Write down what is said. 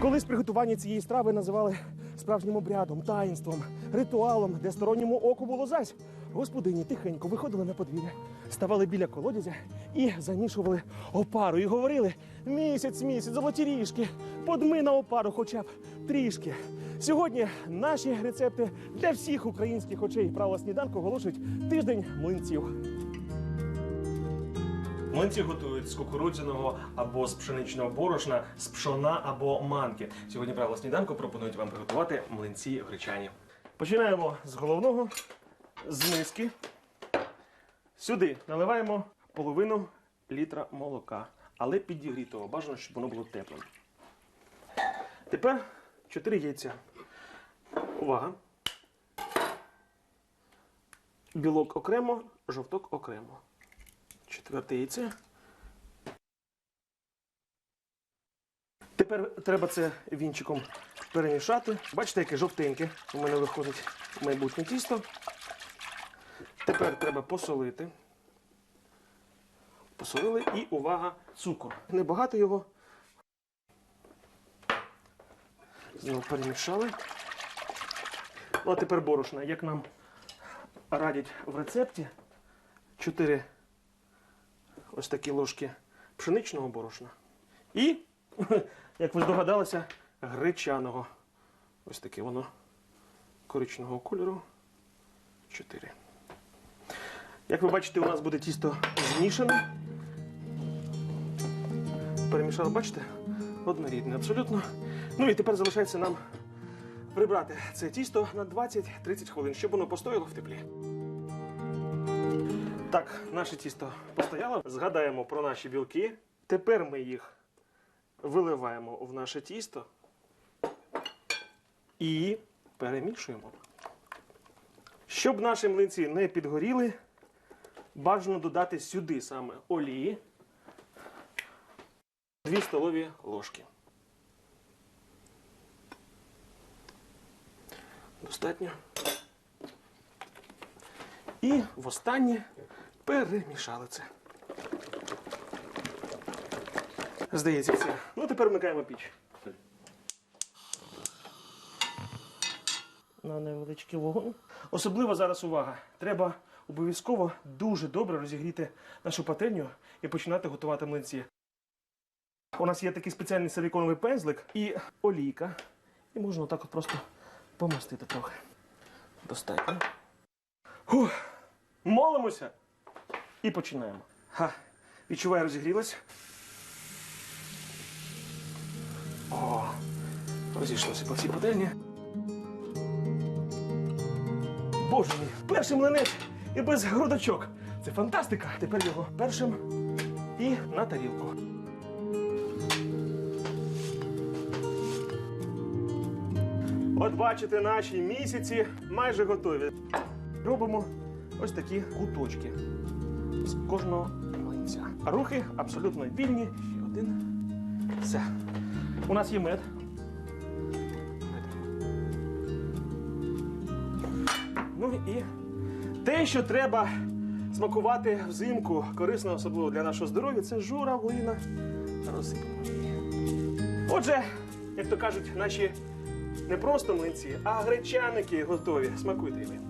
Колись приготування цієї страви називали справжнім обрядом, таїнством, ритуалом, де сторонньому оку було зась. Господині тихенько виходили на подвір'я, ставали біля колодязя і замішували опару. І говорили: місяць, місяць, золоті ріжки, подми на опару хоча б трішки. Сьогодні наші рецепти для всіх українських очей правила сніданку оголошують тиждень млинців. Млинці готують з кукурудзяного або з пшеничного борошна, з пшона або манки. Сьогодні правила сніданку пропонують вам приготувати млинці гречані. Починаємо з головного, з миски. Сюди наливаємо половину літра молока, але підігрітого. Бажано, щоб воно було теплим. Тепер 4 яйця. Увага. Білок окремо, жовток окремо. Четверте яйце. Тепер треба це вінчиком перемішати. Бачите, яке жовтеньке у мене виходить майбутнє тісто. Тепер треба посолити. Посолили і увага, цукор. Небагато його. Знову перемішали. Ну, а тепер борошна. Як нам радять в рецепті, 4 ось такі ложки пшеничного борошна. І, як ви здогадалися, гречаного. Ось таке воно коричневого кольору. 4. Як ви бачите, у нас буде тісто змішане. Перемішали, бачите? Однорідне абсолютно. Ну і тепер залишається нам прибрати це тісто на 20-30 хвилин, щоб воно постояло в теплі. Так, наше тісто постояло. Згадаємо про наші білки. Тепер ми їх виливаємо в наше тісто і перемішуємо. Щоб наші млинці не підгоріли, бажано додати сюди саме олії 2 столові ложки. Достатньо. І востаннє перемішали це. Здається, все. Ну, тепер вмикаємо піч. На невеличкий вогонь. Особливо зараз увага. Треба обов'язково дуже добре розігріти нашу пательню і починати готувати млинці. У нас є такий спеціальний силіконовий пензлик і олійка. І можна отак от просто помастити трохи. Достатньо. Фух. Молимося і починаємо. Ха. Відчуваю, розігрілась. О, розійшлося по всій пательні. Боже мій, перший млинець і без грудочок. Це фантастика. Тепер його першим і на тарілку. От бачите, наші місяці майже готові. Робимо ось такі куточки з кожного млинця. Рухи абсолютно вільні. Ще один. Все. У нас є мед. Ну і те, що треба смакувати взимку, корисно, особливо для нашого здоров'я, це журавлина. Розсипемо її. Отже, як то кажуть, наші не просто млинці, а гречаники готові. Смакуйте ви.